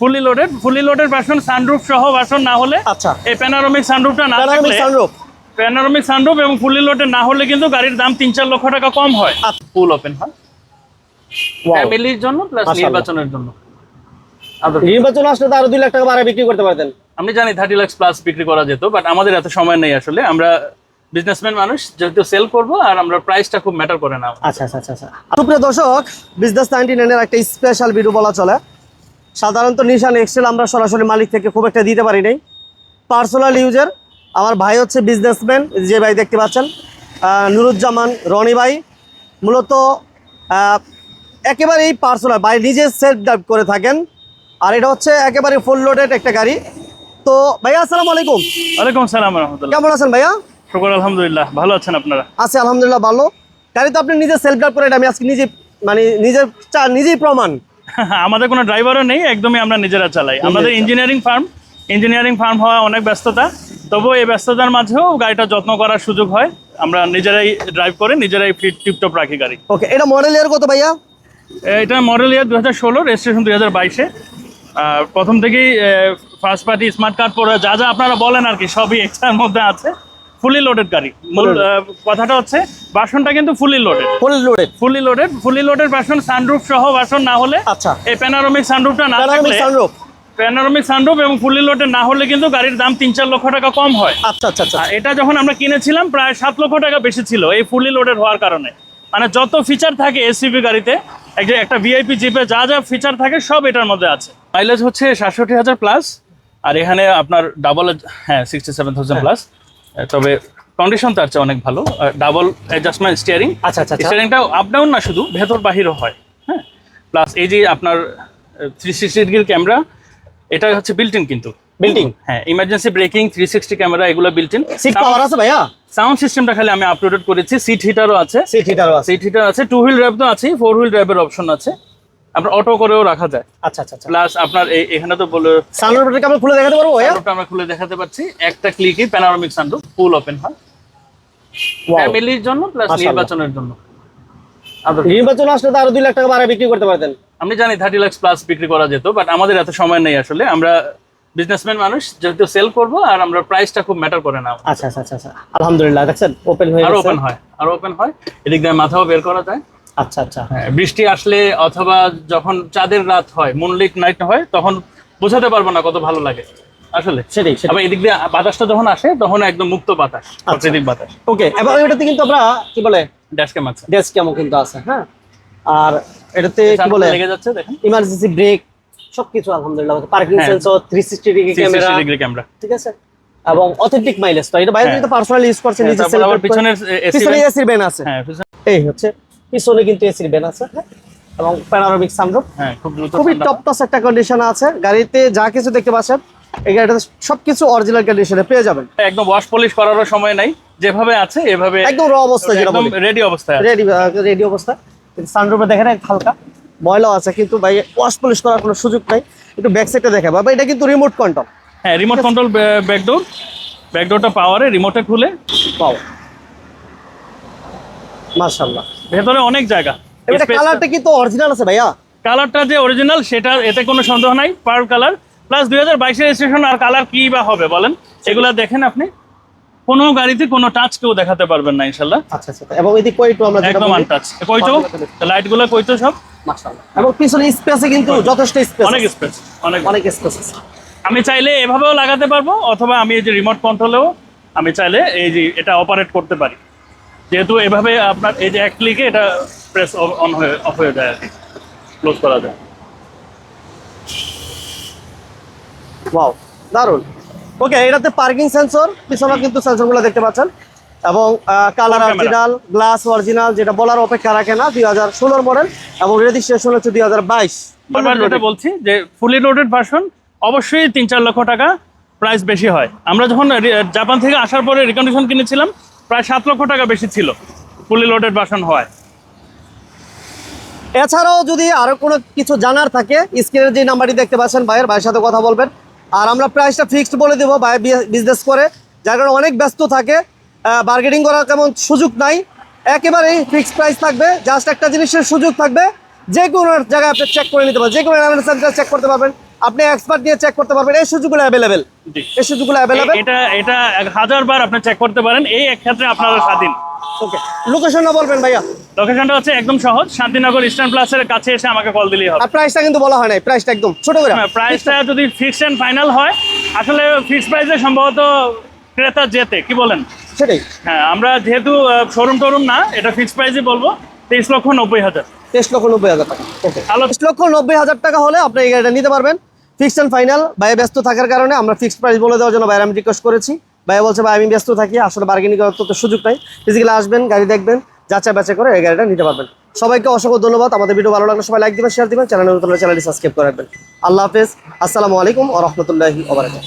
Fully loaded fully loaded version sunroof সহ version না হলে আচ্ছা। এই প্যানারোমিক সানরুফটা না থাকলে সানরুফ প্যানারোমিক সানরুফ এবং ফুলি লোডেড না হলে কিন্তু গাড়ির দাম তিন চার লক্ষ টাকা কম হয়। ফুল ওপেন হয়? ফ্যামিলির জন্য প্লাস নির্বাচনের জন্য। নির্বাচন আসলে তো আরও দুই লাখ টাকা বাড়া বিক্রি করতে পারতেন। আমি জানি থার্টি লাক্স প্লাস বিক্রি করা যেত বাট আমাদের এত সময় নেই আসলে। আমরা বিজনেসম্যান মানুষ যেহেতু সেল করব আর আমরা প্রাইসটা খুব ম্যাটার করে না আচ্ছা আচ্ছা আচ্ছা আচ্ছা। দর্শক বিজনেস নাইনটি নাইনের একটা স্পেশাল ভিডিও বলা চলে। সাধারণত নিশান এক্সেল আমরা সরাসরি মালিক থেকে খুব একটা দিতে পারি নাই। পার্সোনাল ইউজের আমার ভাই হচ্ছে বিজনেসম্যান যে ভাই দেখতে পাচ্ছেন নুরুজ্জামান রনি ভাই। মূলত একেবারেই পার্সোনাল ভাই নিজে সেলফ ড্রাইভ করে থাকেন। আর এটা হচ্ছে একেবারে ফুল লোডেড একটা গাড়ি। তো ভাইয়া আসসালামু আলাইকুম। ওয়ালাইকুম সালাম রহমতুল্লাহ। কেমন আছেন ভাইয়া? শুকর আলহামদুলিল্লাহ। ভালো আছেন আপনারা? আছে আলহামদুলিল্লাহ ভালো। গাড়ি তো আপনি নিজে সেলফ ড্রাইভ করে এটা আমি আজকে নিজে মানে নিজের চা- নিজেই প্রমাণ। আমাদের কোনো ড্রাইভারও নেই একদমই আমরা নিজেরা চালাই। আমাদের ইঞ্জিনিয়ারিং ফার্ম ইঞ্জিনিয়ারিং ফার্ম হওয়া অনেক ব্যস্ততা। তবুও এই ব্যস্ততার মাঝেও গাড়িটা যত্ন করার সুযোগ হয়। আমরা নিজেরাই ড্রাইভ করে নিজেরাই ফিট টিপটপ রাখি গাড়ি। ওকে এটা মডেল ইয়ার কত ভাইয়া? এটা মডেল ইয়ার দু হাজার ষোলো রেজিস্ট্রেশন দুই হাজার বাইশে প্রথম থেকেই ফার্স্ট পার্টি স্মার্ট কার্ড পরে যা যা আপনারা বলেন আর কি সবই এক্সট্রার মধ্যে আছে। ফুলি লোডেড গাড়ি। কথাটা হচ্ছে বাসনটা কিন্তু fully loaded full loaded fully loaded fully loaded version sunroof সহ ভার্সন না হলে আচ্ছা। এই প্যানারোমিক সানরুফটা না থাকলে সানরুফ প্যানারোমিক সানরুফ এবং ফুলি লোডেড না হলে কিন্তু গাড়ির দাম তিন চার লক্ষ টাকা কম হয়। আচ্ছা আচ্ছা আচ্ছা। এটা যখন আমরা কিনেছিলাম প্রায় সাত লক্ষ টাকা বেশি ছিল এই ফুলি লোডেড হওয়ার কারণে। মানে যত ফিচার থাকে এসিবি গাড়িতে একটা ভিআইপি জিপে যা যা ফিচার থাকে সব এটার মধ্যে আছে। মাইলেজ হচ্ছে সাতষট্টি হাজার প্লাস আর এখানে আপনার ডাবল হ্যাঁ সিক্সটি সেভেন থাউজেন্ড প্লাস তবে কন্ডিশন তার চেয়ে অনেক ভালো। ডাবল অ্যাডজাস্টমেন্ট স্টিয়ারিং আচ্ছা আচ্ছা স্টিয়ারিংটা আপ ডাউন না শুধু ভেতর বাহিরও হয় হ্যাঁ? প্লাস এই যে আপনার থ্রি সিক্সটি ডিগ্রির ক্যামেরা এটা হচ্ছে বিল্ট ইন কিন্তু। বিল্ডিং হ্যাঁ emergency braking three sixty camera এগুলো বিল্ট ইন সিট পাওয়ার আছে ভাইয়া? সাউন্ড সিস্টেমটা খালি আমি আপলোডেড করেছি। সিট হিটারও আছে। সিট হিটারও আছে। সিট হিটার আছে। টু হুইল ড্রাইভ তো আছে ফোর হুইল ড্রাইভের অপশন আছে। আপনার অটো করেও রাখা যায়। আচ্ছা আচ্ছা আচ্ছা। প্লাস আপনার এই এখানে তো বলে সানরুফটা আমরা খুলে দেখাতে পারব সানরুফটা আমরা খুলে দেখাতে পাচ্ছি একটা ক্লিকে প্যানোরামিক সানরুফ ফুল ওপেন হয়। ফ্যামিলির জন্য প্লাস নির্বাচনের জন্য। নির্বাচন আসলে তো আরও দুই লাখ টাকা বাড়া বিক্রি করতে পারতেন। আমি জানি থার্টি লাক্স প্লাস বিক্রি করা যেত বাট আমাদের এত সময় নেই আসলে। আমরা বিজনেসম্যান মানুষ যেহেতু সেল করব আর আমরা প্রাইসটা খুব ম্যাটার করে না। আচ্ছা আচ্ছা আচ্ছা আচ্ছা। আলহামদুলিল্লাহ দেখছেন? ওপেন হয়ে আর ওপেন হয় আর ওপেন হয়। এদিক দিয়ে মাথাও বের করা যায়। আচ্ছা আচ্ছা। হ্যাঁ, বৃষ্টি আসলে অথবা যখন চাঁদের রাত হয় মুনলিট নাইট হয় তখন বোঝাতে পারব না কত ভালো লাগে। আসলে? সেটাই আবার এদিক দিয়ে বাতাসটা যখন আসে তখন একদম মুক্ত বাতাস প্রাকৃতিক বাতাস। ওকে এবং এটাতে কিন্তু আমরা কি বলে? ড্যাশ ক্যাম আছে। ডেস্ক কেমন কিন্তু আছে হ্যাঁ? আর এটাতে কি বলে? লেগে যাচ্ছে দেখেন। ইমার্জেন্সি ব্রেক সবকিছু আলহামদুলিল্লাহ parking. Sensor three sixty degree camera degree camera ঠিক আছে? এবং অথেন্টিক মাইলেজ তো এটা বাইরে। তো পার্সোনালি ইউজ করছে নিজে আবার পিছনের এসি আছে। হ্যাঁ এই হচ্ছে। পিছনে কিন্তু এসির ব্যান আছে হ্যাঁ। এবং প্যানোরামিক সানরুফ খুবই টপ টাস একটা কন্ডিশন আছে। গাড়িতে যা কিছু দেখতে পাচ্ছেন এই গাড়িটাতে সবকিছু অরিজিনাল কন্ডিশনে পেয়ে যাবেন। একদম ওয়াশ পলিশ করারও সময় নাই। যেভাবে আছে এভাবে একদম র অবস্থা যেটা রেডি অবস্থায় রেডি রেডি অবস্থা। সানরুফে দেখেন হালকা। ময়লা আছে কিন্তু ভাই ওয়াশ পলিশ করার কোনো সুযোগ নাই। একটু ব্যাক সাইডে দেখে বাবা এটা কিন্তু রিমোট কন্ট্রোল হ্যাঁ রিমোট কন্ট্রোল ব্যাকডোর ব্যাকডোরটা পাওয়ারে রিমোটে খুলে। পাও মাশাআল্লাহ। ভেতরে অনেক জায়গা। এটা কালারটা কিন্তু অরিজিনাল আছে ভাইয়া। কালারটা যে অরিজিনাল সেটা এতে কোনো সন্দেহ নাই পার কালার প্লাস দুই হাজার বাইশের রেজিস্ট্রেশন আর কালার কি বা হবে বলেন এগুলা দেখেন আপনি। কোনো গাড়িতে কোনো টাচ কেউ দেখাতে পারবেন না ইনশাল্লাহ আচ্ছা আচ্ছা এবং এদিক কইটো আমরা একদম আনটাচ কইতো লাইটগুলো কইতো সব? মাশাআল্লাহ এবং পিছনে স্পেসে কিন্তু যথেষ্ট স্পেস অনেক স্পেস অনেক। অনেক স্পেস আছে। আমি চাইলে এভাবেও লাগাতে পারব অথবা আমি এই যে রিমোট কন্ট্রোলেও আমি চাইলে এই যে এটা অপারেট করতে পারি। যেহেতু এভাবে আপনার এই যে এক ক্লিকে এটা প্রেস অন হয়ে অফ হয়ে যায় আর কি। ক্লোজ করা যায়। ওয়াও দারুণ ওকে এটাতে পার্কিং সেন্সর পিছনে কিন্তু সেন্সরগুলো দেখতে পাচ্ছেন। এবং কালার অরিজিনাল গ্লাস অরিজিনাল যেটা বলার অপেক্ষা রাখে না দুই হাজার ষোলোর মডেল এবং রেজিস্ট্রেশন হচ্ছে দুই হাজার বাইশ। বলছি যে ফুলি লোডেড ভার্সন অবশ্যই তিন চার লক্ষ টাকা প্রাইস বেশি হয়। আমরা যখন জাপান থেকে আসার পরে রিকন্ডিশন কিনেছিলাম প্রায় সাত লক্ষ টাকা বেশি ছিল ফুলি লোডেড ভার্সন হয় এছাড়াও যদি আরও কোনো কিছু জানার থাকে স্ক্রিনের যে নাম্বারটি দেখতে পাচ্ছেন, ভাইয়ের ভাইয়ের সাথে কথা বলবেন। আর আমরা প্রাইসটা ফিক্সড বলে দেবো ভাই বিজনেস করে। যার কারণে অনেক ব্যস্ত থাকে বার্গেনিং করার তেমন সুযোগ নাই। একেবারেই ফিক্সড প্রাইস থাকবে জাস্ট একটা জিনিসের সুযোগ থাকবে। যে কোনো জায়গায় আপনি চেক করে নিতে পারবেন যে কোনো চেক করতে পারবেন। আপনি এক্সপার্ট দিয়ে চেক করতে পারবেন এই সুযোগগুলো অ্যাভেলেবেল জি। এই সুযোগগুলো অ্যাভেলেবেল এটা এটা হাজার বার আপনি চেক করতে পারেন এই এক ক্ষেত্রে আপনারা স্বাধীন। ওকে লোকেশনটা বলবেন ভাইয়া। লোকেশনটা হচ্ছে একদম সহজ শান্তিনগর ইস্টার্ন প্লাসের কাছে এসে আমাকে কল দিলেই হবে। আর প্রাইসটা কিন্তু বলা হয় নাই প্রাইসটা একদম ছোট করে। হ্যাঁ প্রাইসটা যদি ফিক্সড এন্ড ফাইনাল হয় আসলে ফিক্সড প্রাইসে সম্ভবত ক্রেতা যেতে কি বলেন? সেটাই। হ্যাঁ আমরা যেহেতু শোরুম টোরুম না এটা ফিক্সড প্রাইসই বলব। তেইশ লক্ষ নব্বই হাজার। তেইশ লক্ষ নব্বই হাজার টাকা। ওকে তেইশ লক্ষ নব্বই হাজার টাকা হলে আপনি এই গাড়িটা নিতে পারবেন। ফিক্সড অ্যান্ড ফাইনাল ভাইয়া ব্যস্ত থাকার কারণে আমরা ফিক্সড প্রাইস বলে দেওয়ার জন্য ভাইয়া আমি রিকোয়েস্ট করেছি। ভাইয়া বলছে ভাই আমি ব্যস্ত থাকি আসলে বার্গেনিং করার তো সুযোগ নাই। ফিজিক্যালি আসবেন গাড়ি দেখবেন যাচাই বাছাই করে এই গাড়িটা নিতে পারবেন। সবাইকে অসংখ্য ধন্যবাদ। আমাদের ভিডিও ভালো লাগলে সবাই লাইক দিবেন শেয়ার দিবেন চ্যানেল নতুন চ্যানেলটি সাবস্ক্রাইব করে রাখবেন। আল্লাহ হাফেজ। আসসালামু আলাইকুম ও রহমতুল্লাহি ওবরাকাতুহু